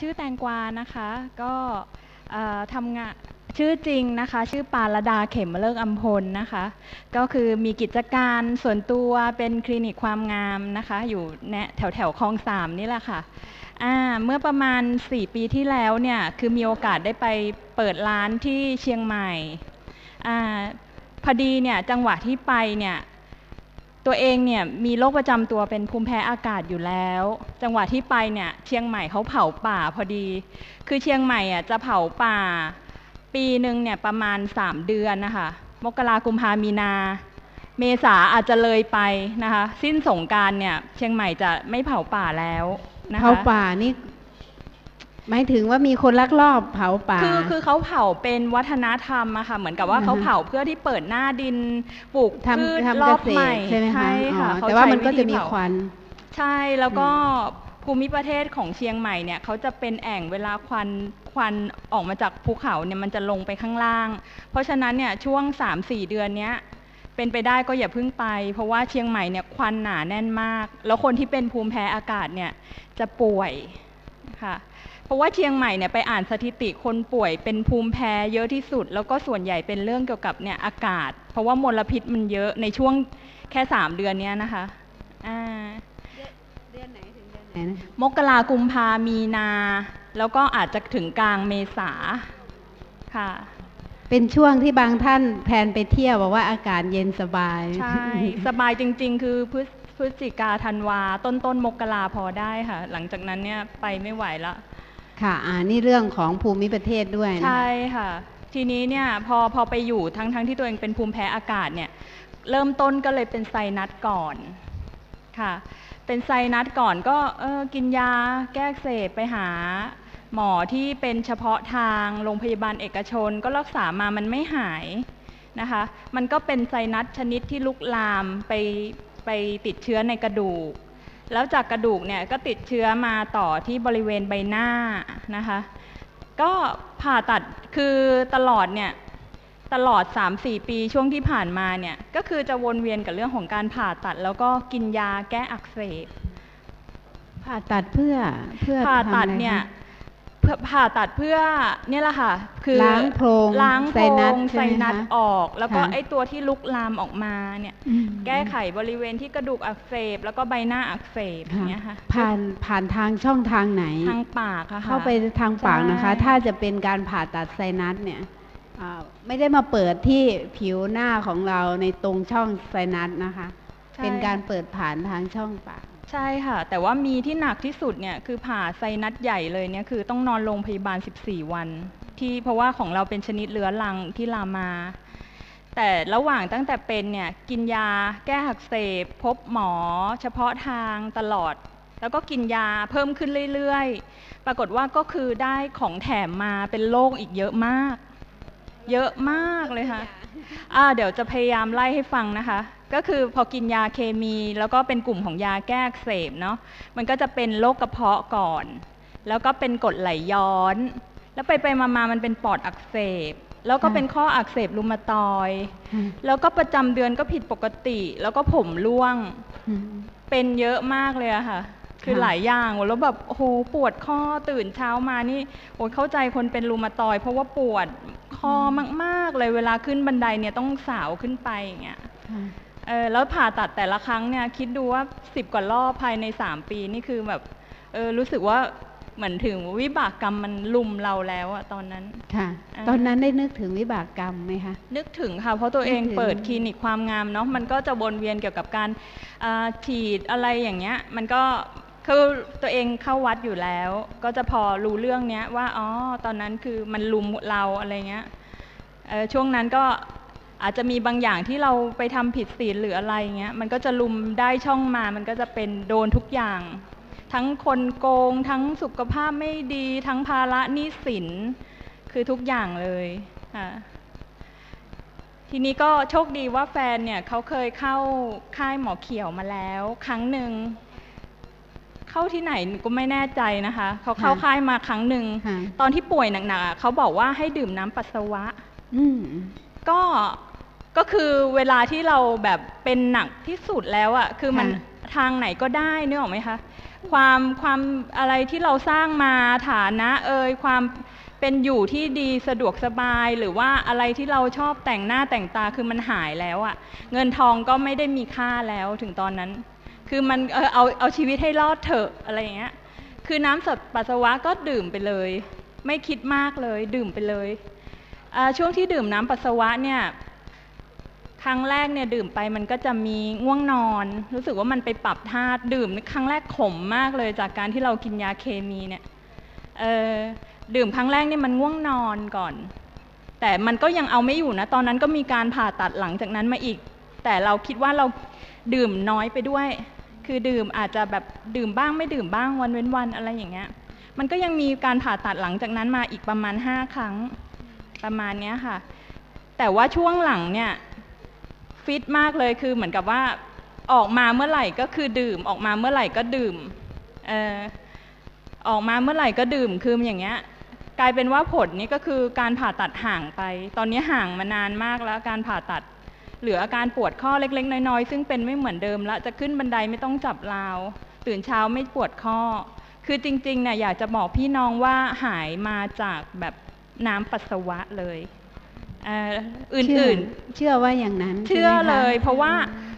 ชื่อแตงกวานะคะ ก็ทำงานชื่อจริงนะคะ ชื่อปาลดาเข็มเลิกอัมพลนะคะ ก็คือมีกิจการส่วนตัวเป็นคลินิกความงามนะคะ อยู่แถวแถวคลองสามนี่แหละค่ะอ่าเมื่อประมาณ 4 ปีที่แล้วเนี่ย คือมีโอกาสได้ไปเปิดร้านที่เชียงใหม่อพอดีเนี่ยจังหวะที่ไปเนี่ย ตัวเองเนี่ยมีโรคประจำตัวเป็นภูมิแพ้อากาศอยู่แล้ว จังหวะที่ไปเนี่ยเชียงใหม่เขาเผาป่าพอดี คือเชียงใหม่อะจะเผาป่า ปีหนึ่งเนี่ยประมาณ 3 เดือนนะคะมกรากุมภามีนา เมษาอาจจะเลยไปนะคะ สิ้นสงการเนี่ยเชียงใหม่จะไม่เผาป่าแล้วนะคะเผาป่านี่ หมายถึงว่ามีคนลักลอบเผาป่า คือคือเขาเผาเป็นวัฒนธรรมอะค่ะ เหมือนกับว่าอ่าฮะเขาเผาเพื่อที่เปิดหน้าดินปลูกพืชทำรทำอเกบษใหม่ตรใช่ไหมคะค่ะอ๋อเขาแต่ว่าใช้มันก็จะมีธีเผาควัน ใช่แล้วก็ภูมิประเทศของเชียงใหม่เนี่ยเขาจะเป็นแอ่งเวลาควันควันออกมาจากภูเขาเนี่ยมันจะลงไปข้างล่าง เพราะฉะนั้นเนี่ยช่วง 3-4 เดือนเนี้ยเป็นไปได้ก็อย่าเพิ่งไป เพราะว่าเชียงใหม่เนี่ยควันหนาแน่นมาก แล้วคนที่เป็นภูมิแพ้อากาศเนี่ยจะป่วยค่ะ เพราะว่าเชียงใหม่เนี่ยไปอ่านสถิติคนป่วยเป็นภูมิแพ้เยอะที่สุด แล้วก็ส่วนใหญ่เป็นเรื่องเกี่ยวกับเนี่ยอากาศ เพราะว่ามลพิษมันเยอะในช่วงแค่3เดือนเนี้ยนะคะอ่าเดือนไหนถึงเดือนไหนนะมกรากุมภามีนา แล้วก็อาจจะถึงกลางเมษาค่ะเป็นช่วงที่บางท่านแพลนไปเที่ยวบอกว่าอากาศเย็นสบาย ใช่ สบายจริง ๆ คือพฤศพฤศจิกาธันวา ต้นต้นๆมกราพอได้ค่ะ หลังจากนั้นเนี่ยไปไม่ไหวละ ค่ะอ่านี่เรื่องของภูมิประเทศด้วยนะใช่ค่ะ ทีนี้เนี่ยพอพอไปอยู่ทั้งทั้งที่ตัวเองเป็นภูมิแพ้อากาศเนี่ยเริ่มต้นก็เลยเป็นไซนัสก่อนค่ะ เป็นไซนัสก่อนก็เออกินยาแก้เสบไปหาหมอที่เป็นเฉพาะทางโรงพยาบาลเอกชนก็รักษามามันไม่หายนะคะ มันก็เป็นไซนัสชนิดที่ลุกลามไปไปติดเชื้อในกระดูก แล้วจากกระดูกเนี่ยก็ติดเชื้อมาต่อที่บริเวณใบหน้านะคะ ก็ผ่าตัดคือตลอดเนี่ยตลอด 3-4 ปีช่วงที่ผ่านมาเนี่ยก็คือจะวนเวียนกับเรื่องของการผ่าตัด แล้วก็กินยาแก้อักเสบผ่าตัดเพื่อเพื่อผ่าตัดทำอะไรคะเนี่ย เพื่อผ่าตัดเพื่อเนี่ยแหละค่ะ คือล้างโพรงล้างโพไซรนัสงใช่ไซไหมนัสคะออก แล้วก็ค่ะไอตัวที่ลุกลามออกมาเนี่ยอืมแก้ไขบริเวณที่กระดูกอักเสบแล้วก็ใบหน้าอักเสบอย่างเงี้ยค่ะ ผ่านผ่านทางช่องทางไหน ทางปากอะค่ะเข้าไปทางปากนะคะใช่ถ้าจะเป็นการผ่าตัดไซนัสเนี่ยอ่าไม่ได้มาเปิดที่ผิวหน้าของเราในตรงช่องไซนัสนะคะใช่เป็นการเปิดผ่านทางช่องปาก ใช่ค่ะ แต่ว่ามีที่หนักที่สุดเนี่ยคือผ่าไซนัสใหญ่เลยเนี่ยคือต้องนอนโรงพยาบาล 14 วัน ที่เพราะว่าของเราเป็นชนิดเรื้อรังที่ลามมา แต่ระหว่างตั้งแต่เป็นเนี่ยกินยาแก้อักเสบพบหมอ เฉพาะทางตลอด แล้วก็กินยาเพิ่มขึ้นเรื่อยๆ ปรากฏว่าก็คือได้ของแถมมาเป็นโรคอีกเยอะมาก เยอะมากเลยค่ะอ่าเดี๋ยวจะพยายามไล่ให้ฟังนะคะ ก็คือพอกินยาเคมี แล้วก็เป็นกลุ่มของยาแก้อักเสบเนาะมันก็จะเป็นโรคกระเพาะก่อน แล้วก็เป็นกรดไหลย้อน แล้วไปไปมามามันเป็นปอดอักเสบ แล้วก็ค่ะเป็นข้ออักเสบรูมาตอยด์แล้วก็ประจำเดือนก็ผิดปกติ แล้วก็ผมร่วงอืมเป็นเยอะมากเลยอะค่ะคือค่ะหลายอย่างแล้วแบบโอ้โหปวดข้อตื่นเช้ามานี่โอ้ยเข้าใจคนเป็นรูมาตอยด์เพราะว่าปวดคอมาก ๆ เลยเวลาขึ้นบันไดเนี่ยต้องสาวขึ้นไปอย่างเงี้ยค่ะ เออแล้วผ่าตัดแต่ละครั้งเนี่ยคิดดูว่าสิบกว่ารอบภายในสามปีนี่คือแบบเออรู้สึกว่าเหมือนถึงวิบากกรรมมันลุมเราแล้วอะตอนนั้นค่ะอ่าตอนนั้นได้นึกถึงวิบากกรรมไหมคะนึกถึงค่ะเพราะตัวเองนึกถึงเปิดคลินิกความงามเนาะมันก็จะวนเวียนเกี่ยวกับการอ่าฉีดอะไรอย่างเงี้ย มันก็คือตัวเองเข้าวัดอยู่แล้ว ก็จะพอรู้เรื่องเนี้ยว่าอ๋อตอนนั้นคือมันลุมเราอะไรเงี้ยเออช่วงนั้นก็ อาจจะมีบางอย่างที่เราไปทำผิดศีลหรืออะไรเงี้ยมันก็จะลุมได้ช่องมา มันก็จะเป็นโดนทุกอย่าง ทั้งคนโกง ทั้งสุขภาพไม่ดี ทั้งภาระหนี้สินคือทุกอย่างเลยค่ะทีนี้ก็โชคดีว่าแฟนเนี่ยเขาเคยเข้าค่ายหมอเขียวมาแล้ว ครั้งหนึ่งเข้าที่ไหนก็ไม่แน่ใจนะคะเขาเข้าค่ะค่ายมาครั้งหนึ่งค่ะตอนที่ป่วยหนักๆอะเขาบอกว่าให้ดื่มน้ำปัสสาวะอืมก็ ก็คือเวลาที่เราแบบเป็นหนักที่สุดแล้วอะคือมันค่ะทางไหนก็ได้นึกออกไหมคะ ความความอะไรที่เราสร้างมาฐานะเอ่ยความเป็นอยู่ที่ดีสะดวกสบายหรือว่าอะไรที่เราชอบแต่งหน้าแต่งตาคือมันหายแล้วอะเงินทองก็ไม่ได้มีค่าแล้วถึงตอนนั้น คือมันเออเอาเอาชีวิตให้รอดเถอะอะไรอย่างเงี้ยคือน้ำสดปัสสาวะก็ดื่มไปเลย ไม่คิดมากเลยดื่มไปเลยอ่าช่วงที่ดื่มน้ำปัสสาวะเนี่ย ครั้งแรกเนี่ยดื่มไปมันก็จะมีง่วงนอน รู้สึกว่ามันไปปรับธาตุดื่มครั้งแรกขมมากเลยจากการที่เรากินยาเคมีเนี่ยเออดื่มครั้งแรกเนี่ยมันง่วงนอนก่อน แต่มันก็ยังเอาไม่อยู่นะ ตอนนั้นก็มีการผ่าตัดหลังจากนั้นมาอีก แต่เราคิดว่าเราดื่มน้อยไปด้วย คือดื่มอาจจะแบบดื่มบ้างไม่ดื่มบ้างวันเว้นวันอะไรอย่างเงี้ย มันก็ยังมีการผ่าตัดหลังจากนั้นมาอีกประมาณห้าครั้งประมาณเนี้ยค่ะ แต่ว่าช่วงหลังเนี่ย ฟิตมากเลยคือเหมือนกับว่าออกมาเมื่อไหร่ก็คือดื่ม ออกมาเมื่อไหร่ก็ดื่มเออออกมาเมื่อไหร่ก็ดื่มคืออย่างเงี้ยกลายเป็นว่าผลนี่ก็คือการผ่าตัดห่างไป ตอนนี้ห่างมานานมากแล้วการผ่าตัดเหลืออาการปวดข้อเล็ก ๆ น้อย ๆ ซึ่งเป็นไม่เหมือนเดิมละจะขึ้นบันไดไม่ต้องจับราว ตื่นเช้าไม่ปวดข้อ คือจริงๆเนี่ยอยากจะบอกพี่น้องว่าหายมาจากแบบน้ำปัสสาวะเลย อ่ออื่นๆ เชื่อว่าอย่างนั้น เชื่อใไหมคะเลย เพราะว่า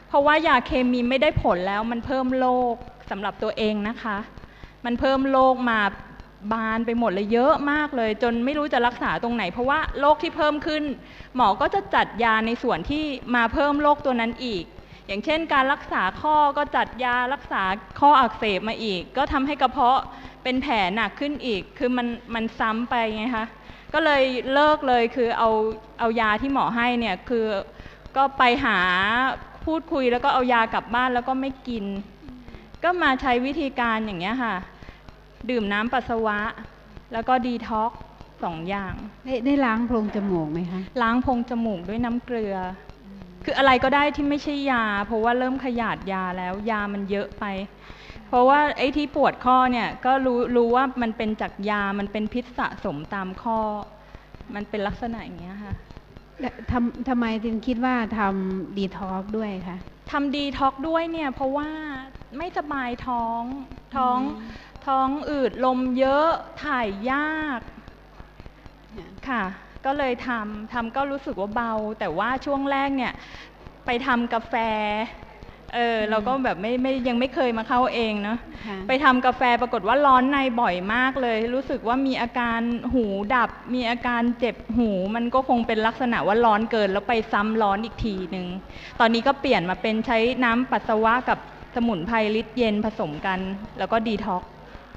เพราะว่ายาเคมีไม่ได้ผลแล้วมันเพิ่มโรคสำหรับตัวเองนะคะ มันเพิ่มโรคมาบานไปหมดเลยเยอะมากเลย จนไม่รู้จะรักษาตรงไหน เพราะว่าโรคที่เพิ่มขึ้น หมอก็จะจัดยาในส่วนที่มาเพิ่มโรคตัวนั้นอีก อย่างเช่น การรักษาข้อก็จัดยารักษาข้ออักเสบมาอีก ก็ทำให้กระเพาะเป็นแผลหนักขึ้นอีก คือมันมันซ้ำไปไงคะ ก็เลยเลิกเลยคือเอาเอายาที่หมอให้เนี่ยคือก็ไปหาพูดคุยแล้วก็เอายากลับบ้านแล้วก็ไม่กิน ก็มาใช้วิธีการอย่างเงี้ยค่ะ ดื่มน้ำปัสสาวะ แล้วก็ดีท็อกซ์สองอย่าง ได้ได้ล้างโพรงจมูกไหมคะ ล้างโพรงจมูกด้วยน้ำเกลืออคืออะไรก็ได้ที่ไม่ใช่ยา เพราะว่าเริ่มขยาดยาแล้วยามันเยอะไปเพ ราะว่าไอ้ที่ปวดข้อเนี่ยก็รู้รู้ว่ามันเป็นจากยา มันเป็นพิษสะสมตามข้อ มันเป็นลักษณะอย่างเงี้ยค่ะและทำทำไมถึงคิดว่าทำดีท็อกด้วยคะทำดีท็อกด้วยเนี่ยเพราะว่าไม่สบายท้องท้องท้องอืดลมเยอะถ่ายยากค่ะ ก็เลยทำทำก็รู้สึกว่าเบา แต่ว่าช่วงแรกเนี่ยไปทำกาแฟ เออเราก็แบบไม่ไม่ยังไม่เคยมาเข้าเองเนาะค่ะไปทำกาแฟปรากฏว่าร้อนในบ่อยมากเลย รู้สึกว่ามีอาการหูดับ มีอาการเจ็บหู มันก็คงเป็นลักษณะว่าร้อนเกิน แล้วไปซ้ำร้อนอีกทีหนึ่งตอนนี้ก็เปลี่ยนมาเป็นใช้น้ำปัสสาวะกับสมุนไพรลิตรเย็นผสมกัน แล้วก็ดีท็อกซ์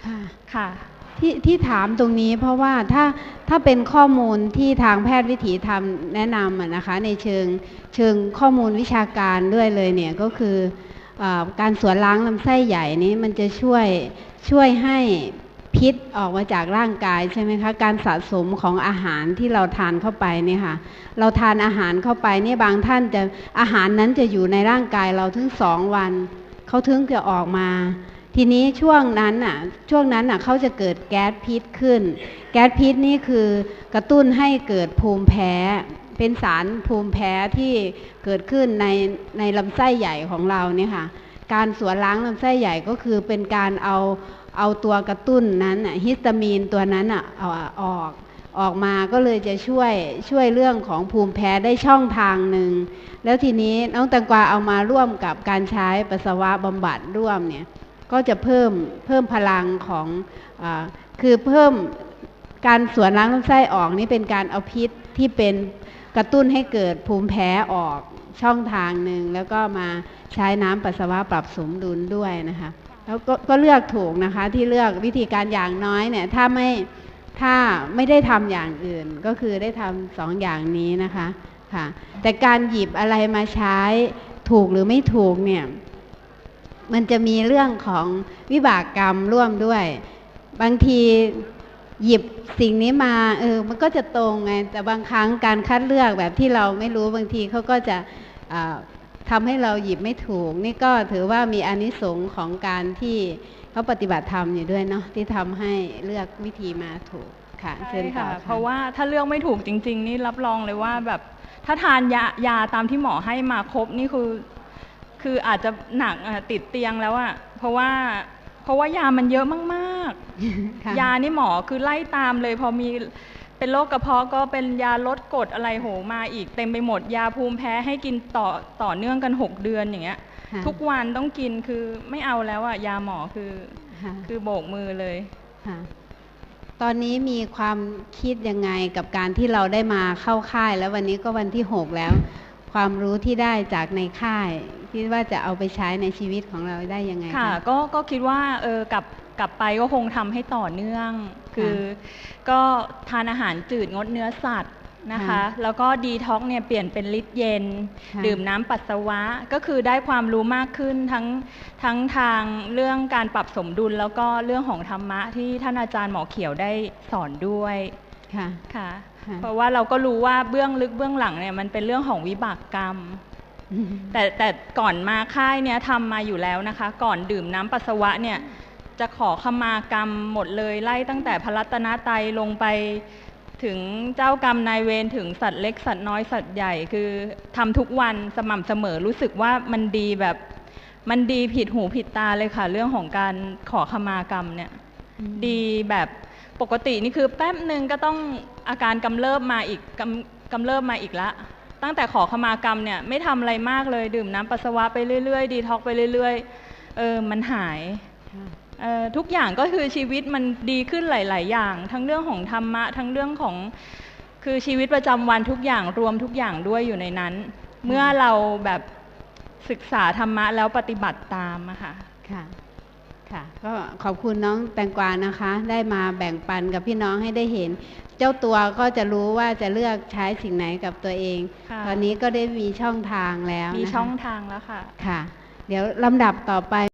ค่ะค่ะ ที่ที่ถามตรงนี้เพราะว่าถ้าถ้าเป็นข้อมูลที่ทางแพทย์วิถีทำแนะนำนะคะ ในเชิงเชิงข้อมูลวิชาการด้วยเลยเนี่ยก็คืออการสวนล้างลำไส้ใหญ่นี้มันจะช่วยช่วยให้พิษออกมาจากร่างกายใช่ไหมคะการสะสมของอาหารที่เราทานเข้าไปเนี่ยค่ะเราทานอาหารเข้าไปนี่บางท่านจะอาหารนั้นจะอยู่ในร่างกายเราถึงสองวันเขาถึงจะออกมา ทีนี้ช่วงนั้นน่ะช่วงนั้นน่ะเขาจะเกิดแก๊สพิษขึ้น แก๊สพิษนี่คือกระตุ้นให้เกิดภูมิแพ้ เป็นสารภูมิแพ้ที่เกิดขึ้นในในลำไส้ใหญ่ของเราเนี่ยค่ะ การสวนล้างลำไส้ใหญ่ก็คือเป็นการเอาเอาตัวกระตุ้นนั้นน่ะฮิสตามีนตัวนั้นอะเอาออกออกมาก็เลยจะช่วยช่วยเรื่องของภูมิแพ้ได้ช่องทางหนึ่ง แล้วทีนี้น้องแตังกวาเอามาร่วมกับการใช้ปัสสาวะบำบัดร่วมเนี่ย ก็จะเพิ่มเพิ่มพลังของอคือเพิ่มการสวนล้างลำไส้ออกนี่เป็นการเอาพิษที่เป็นกระตุ้นให้เกิดภูมิแพ้ออกช่องทางหนึ่งแล้วก็มาใช้น้ำปัสสาวะปรับสมดุลด้วยนะคะแล้วกก็เลือกถูกนะคะที่เลือกวิธีการอย่างน้อยเนี่ยถ้าไม่ถ้าไม่ได้ทำอย่างอื่นก็คือได้ทำสองอย่างนี้นะคะค่ะแต่การหยิบอะไรมาใช้ถูกหรือไม่ถูกเนี่ย มันจะมีเรื่องของวิบากกรรมร่วมด้วย บางทีหยิบสิ่งนี้มาเออมันก็จะตรงไง แต่บางครั้งการคัดเลือกแบบที่เราไม่รู้บางทีเขาก็จะอ่าทำให้เราหยิบไม่ถูก นี่ก็ถือว่ามีอานิสงส์ของการที่เขาปฏิบัติธรรมอยู่ด้วยเนาะที่ทำให้เลือกวิธีมาถูกค่ะเชิญใช่ต่อค่ะค่ะ เพราะว่าถ้าเลือกไม่ถูกจริง ๆ นี่รับรองเลยว่าแบบถ้าทานยายาตามที่หมอให้มาครบนี่คือ คืออาจจะหนักอะติดเตียงแล้วอะเพราะว่าพเพราะว่ายามันเยอะมากค่ะๆยานี่หมอคือไล่ตามเลย พอมีเป็นโรคกระเพาะก็เป็นยาลดกรดอะไรโหมาอีกเต็มไปหมดยาภูมิแพ้ให้กินต่อต่อเนื่องกัน 6 เดือนอย่างเงี้ยค่ะทุกวันต้องกินคือไม่เอาแล้วอะยาหมอคือค่ะคือโบกมือเลยค่ะตอนนี้มีความคิดยังไงกับการที่เราได้มาเข้าค่าย แล้ววันนี้ก็วันที่หกแล้ว ความรู้ที่ได้จากในค่าย คิดว่าจะเอาไปใช้ในชีวิตของเราได้ยังไงค่ะคะก็ก็คิดว่าเออกลับกลับไปก็คงทำให้ต่อเนื่อง คือก็ทานอาหารจืดงดเนื้อสัตว์นะคะค่ะแล้วก็ดีท็อกเนี่ยเปลี่ยนเป็นลิตรเย็นค่ะดื่มน้ำปัสสาวะ ก็คือได้ความรู้มากขึ้นทั้งทั้งทางเรื่องการปรับสมดุล แล้วก็เรื่องของธรรมะที่ท่านอาจารย์หมอเขียวได้สอนด้วย ค่ะค่ะค่ะ เพราะว่าเราก็รู้ว่าเบื้องลึกเบื้องหลังเนี่ยมันเป็นเรื่องของวิบากกรรม แต่แต่ก่อนมาค่ายเนี่ยทำมาอยู่แล้วนะคะ ก่อนดื่มน้ำปัสสาวะเนี่ยจะขอขมากรรมหมดเลยไล่ตั้งแต่พระรัตนตรัยลงไปถึงเจ้ากรรมนายเวรถึงสัตว์เล็กสัตว์น้อยสัตว์ใหญ่คือทำทุกวันสม่ำเสมอรู้สึกว่ามันดีแบบมันดีผิดหูผิดตาเลยค่ะ เรื่องของการขอขมากรรมเนี่ย ดีแบบ ปกตินี่คือแป๊บหนึ่งก็ต้องอาการกำเริบมาอีกกำกำเริบมาอีกละ ตั้งแต่ขอขมากรรมเนี่ยไม่ทำอะไรมากเลยดื่มน้ำปัสสาวะไปเรื่อยๆ ดีท็อกไปเรื่อยๆเออมันหายเออทุกอย่างก็คือชีวิตมันดีขึ้นหลาย ๆ อย่าง ทั้งเรื่องของธรรมะ ทั้งเรื่องของคือชีวิตประจำวันทุกอย่างรวมทุกอย่างด้วยอยู่ในนั้น เมื่อเราแบบศึกษาธรรมะแล้วปฏิบัติตามอะค่ะค่ะ ค่ะก็ขอบคุณน้องแตงกวานะคะ ได้มาแบ่งปันกับพี่น้องให้ได้เห็น เจ้าตัวก็จะรู้ว่าจะเลือกใช้สิ่งไหนกับตัวเอง ค่ะตอนนี้ก็ได้มีช่องทางแล้วมีนะคะช่องทางแล้วค่ะ ค่ะ เดี๋ยวลำดับต่อไป